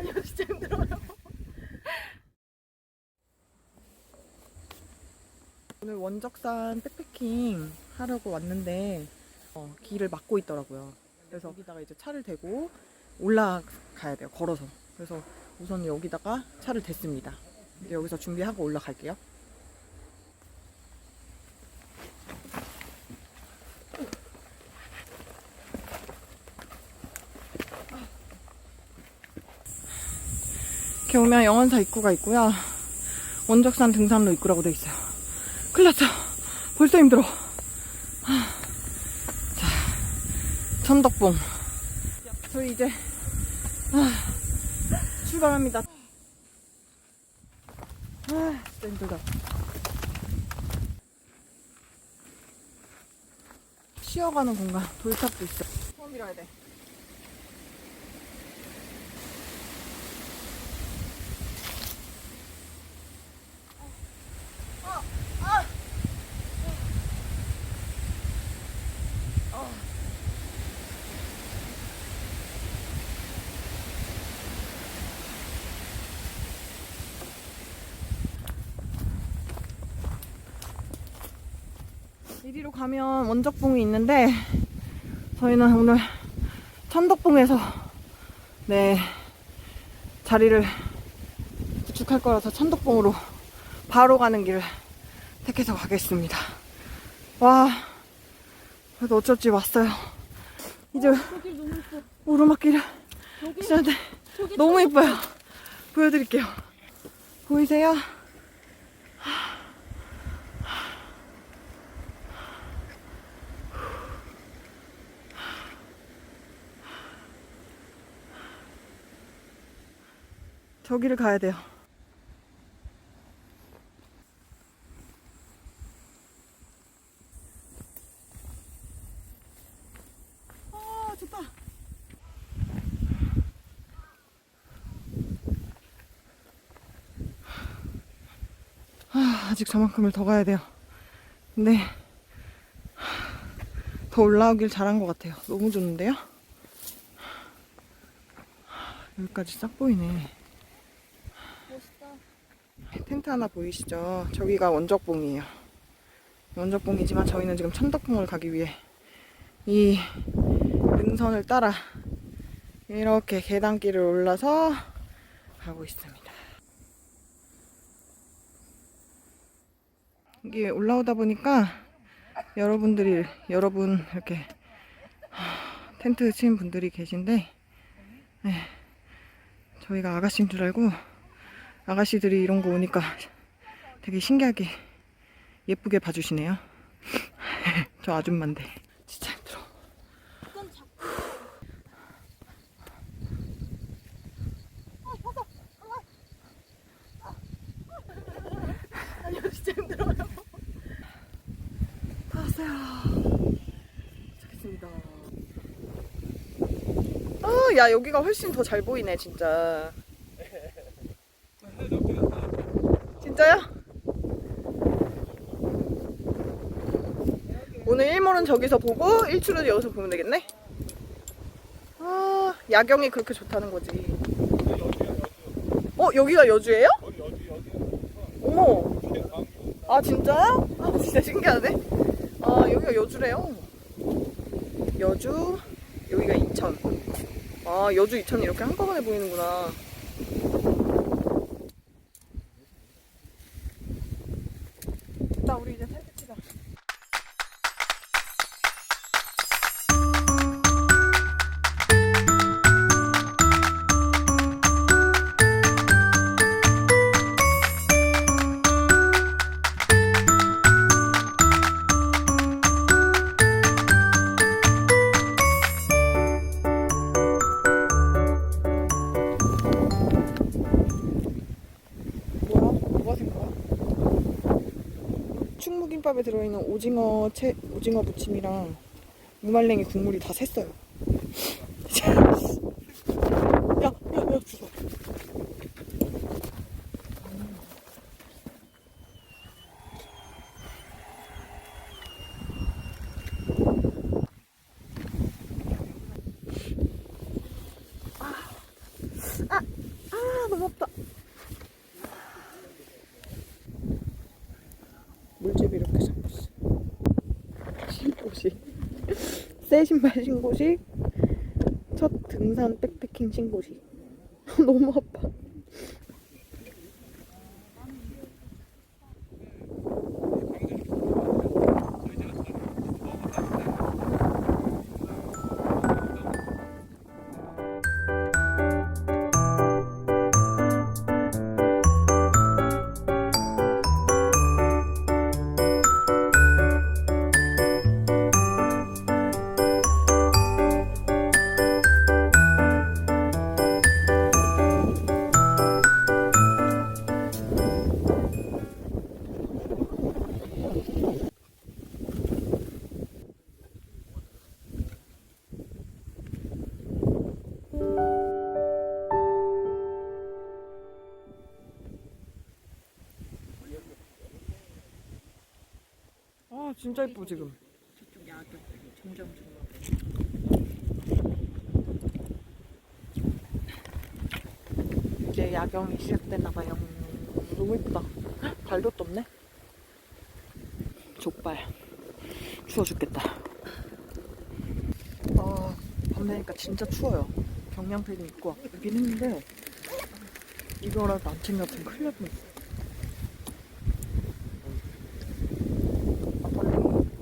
아니요 진짜 힘들어요. 오늘 원적산 백패킹 하려고 왔는데 어, 길을 막고 있더라고요. 그래서 여기다가 이제 차를 대고 올라가야 돼요. 걸어서. 그래서 우선 여기다가 차를 댔습니다. 이제 여기서 준비하고 올라갈게요. 이렇게 오면 영원사 입구가 있고요. 원적산 등산로 입구라고 돼 있어요. 큰일 났어. 벌써 힘들어. 하. 자, 천덕봉. 저희 이제 아, 출발합니다. 아, 진짜 힘들다. 쉬어가는 공간, 돌탑도 있어. 처음 밀어야 돼. 이리로 가면 원적봉이 있는데 저희는 오늘 천덕봉에서 네 자리를 구축할 거라서 천덕봉으로 바로 가는 길을 택해서 가겠습니다. 와 그래도 어쩔 지 왔어요. 이제 오르막길을 진짜 너무 예뻐요. 보여드릴게요. 보이세요? 저기를 가야 돼요. 아. 아, 아직 저만큼을 더 가야 돼요. 근데 더 올라오길 잘한 것 같아요. 너무 좋은데요? 여기까지 싹 보이네. 텐트 하나 보이시죠? 저기가 원적봉이에요. 원적봉이지만 저희는 지금 천덕봉을 가기 위해 이 능선을 따라 이렇게 계단길을 올라서 가고 있습니다. 이게 올라오다 보니까 여러분들이 여러분 이렇게 하, 텐트 친 분들이 계신데 네, 저희가 아가씨인 줄 알고 아가씨들이 이런 거 오니까 되게 신기하게 예쁘게 봐주시네요. 저 아줌마인데 진짜 힘들어. 아니요 진짜 힘들어요. 다 왔어요. 도착했습니다. 아, 야 여기가 훨씬 더 잘 보이네 진짜. 진짜요? 오늘 일몰은 저기서 보고 일출은 여기서 보면 되겠네? 아, 야경이 그렇게 좋다는 거지. 어, 여기가 여주예요? 어머. 아, 진짜요? 아, 진짜 신기하네. 아, 여기가 여주래요. 여주, 여기가 이천. 아, 여주 이천이 이렇게 한꺼번에 보이는구나. 나 충무김밥에 들어있는 오징어 채 오징어 무침이랑 무말랭이 국물이 다 샜어요. 야, 야, 야, 주워. 아, 아, 너무 없다. 물집 이렇게 잡았어. 신고식. 새 신발 신고식. 첫 등산 백패킹 신고식. 너무. 진짜 예뻐 지금. 저쪽 야경 점점 점점 이제 야경이 시작됐나 봐요. 너무 예쁘다. 헉, 발도 떴네. 족발. 추워 죽겠다. 아, 밤 되니까 진짜 추워요. 경량 패딩 입고 왔긴 했는데 이거라도 안 챙겼으면 큰일 날 뻔했어. 아, 벌레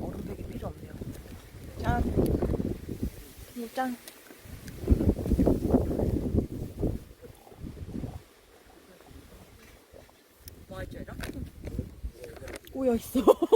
얼음팩이 필요 없네요. 짠. 음, 짠. 뭐? 꼬여 있어.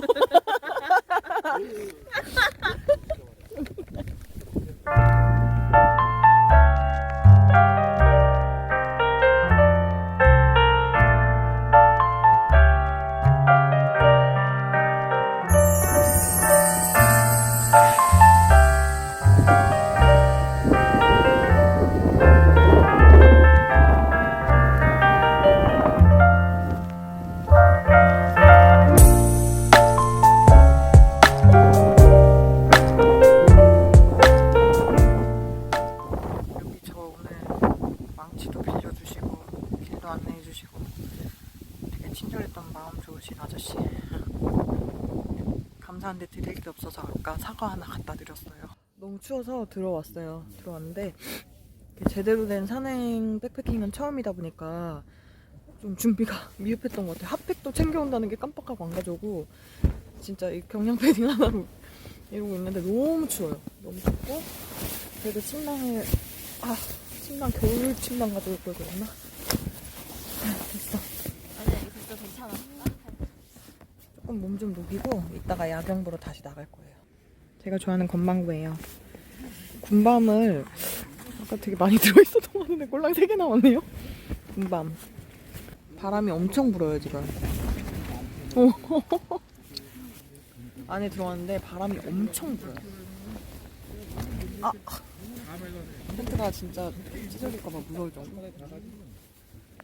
친절했던 마음 좋으신 아저씨. 감사한데 드릴 게 없어서 아까 사과 하나 갖다 드렸어요. 너무 추워서 들어왔어요. 들어왔는데 제대로 된 산행 백패킹은 처음이다 보니까 좀 준비가 미흡했던 것 같아요. 핫팩도 챙겨온다는 게 깜빡하고 안 가져오고 진짜 이 경량 패딩 하나로 이러고 있는데 너무 추워요. 너무 춥고 그래도 침낭을 아, 침낭 겨울 침낭 가져올 걸 그랬나? 아, 됐어. 조금 몸 좀 녹이고 이따가 야경 보러 다시 나갈 거예요. 제가 좋아하는 건망구예요. 군밤을 아까 되게 많이 들어있었던 것 같은데 꼴랑 3개 나왔네요. 군밤. 바람이 엄청 불어요 지금. 어. 안에 들어왔는데 바람이 엄청 불어요. 아, 텐트가 진짜 찢어질까봐 무서울 정도.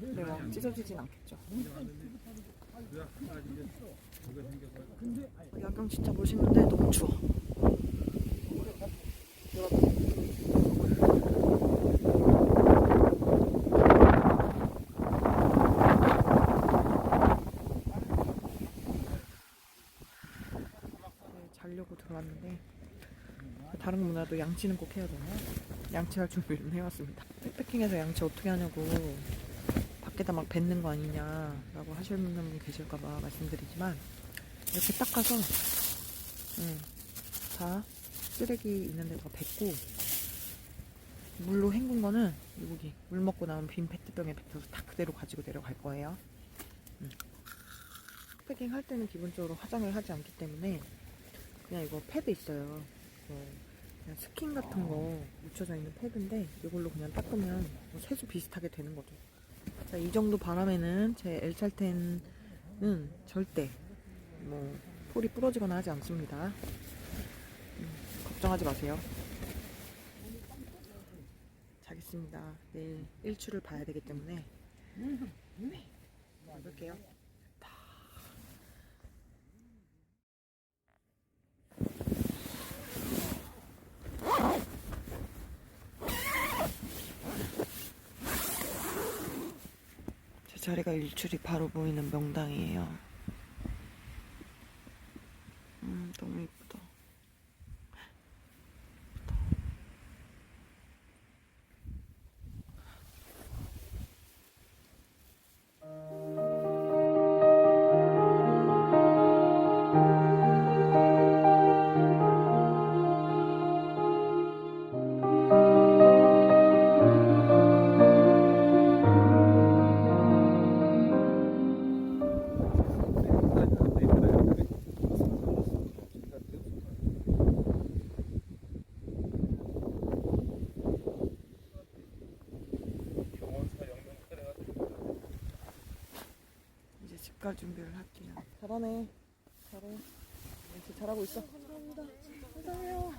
막 찢어지진 않겠죠. 야경 진짜 멋있는데 너무 추워. 네, 자려고 들어왔는데 다른 거 몰라도 양치는 꼭 해야 되나요? 양치할 준비를 해왔습니다. 백패킹에서 양치 어떻게 하냐고 밖에다 막 뱉는 거 아니냐라고 하시는 분 계실까봐 말씀드리지만 이렇게 닦아서 음, 다 쓰레기 있는 데다 뱉고 물로 헹군 거는 여기 물 먹고 남은 빈 페트병에 뱉어서 다 그대로 가지고 내려갈 거예요. 음. 패킹 할 때는 기본적으로 화장을 하지 않기 때문에 그냥 이거 패드 있어요. 어, 그냥 스킨 같은 거 묻혀져 있는 패드인데 이걸로 그냥 닦으면 뭐 세수 비슷하게 되는 거죠. 자, 이 정도 바람에는 제 엘찰텐은 절대 뭐 폴이 부러지거나 하지 않습니다. 음, 걱정하지 마세요. 자겠습니다. 내일 일출을 봐야 되기 때문에 네, 볼게요. 자리가 일출이 바로 보이는 명당이에요. 갈 준비를 할게요. 잘하네. 잘해. 이제 잘하고 있어. 감사합니다. 감사해요.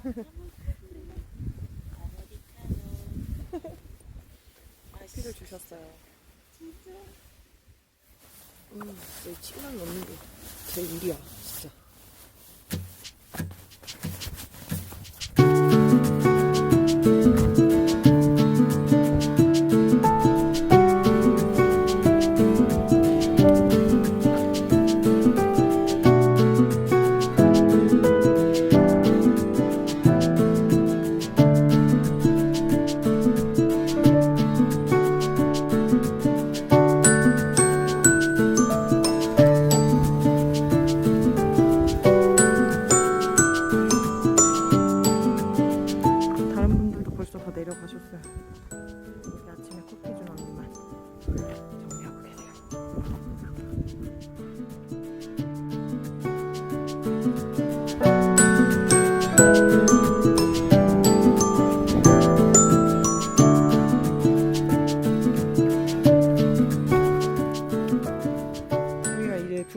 커피를 주셨어요. 진짜? 음, 내 침낭 넣는 게 제 일이야,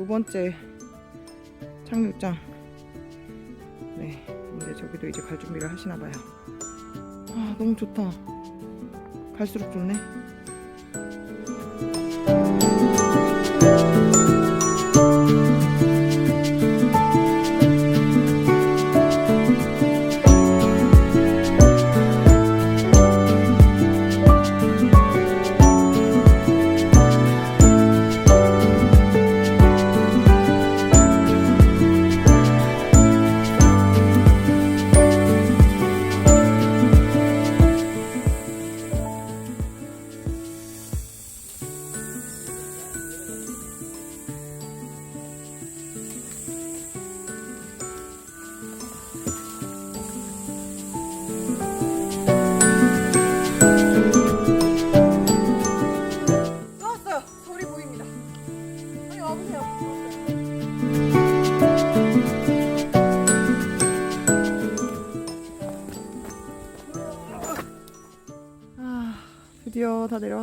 번째 착륙장. 네, 이제 저기도 이제 갈 준비를 하시나 봐요. 아, 너무 좋다. 갈수록 좋네.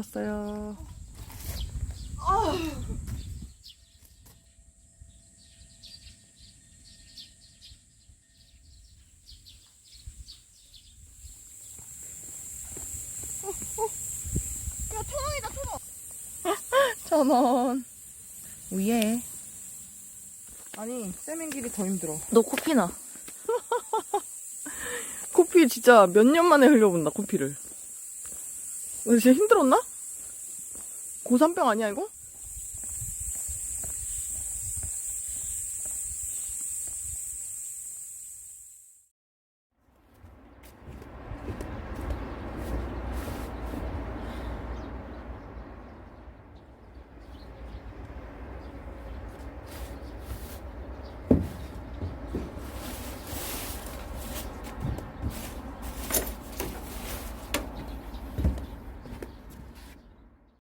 왔어요. 야, 천 원이다, 천 원. 천 원. 위에. 아니, 세면길이 더 힘들어. 너 코피나. 코피 진짜 몇 년 만에 흘려본다, 코피를. 너 진짜 힘들었나? 고3병 아니야, 이거?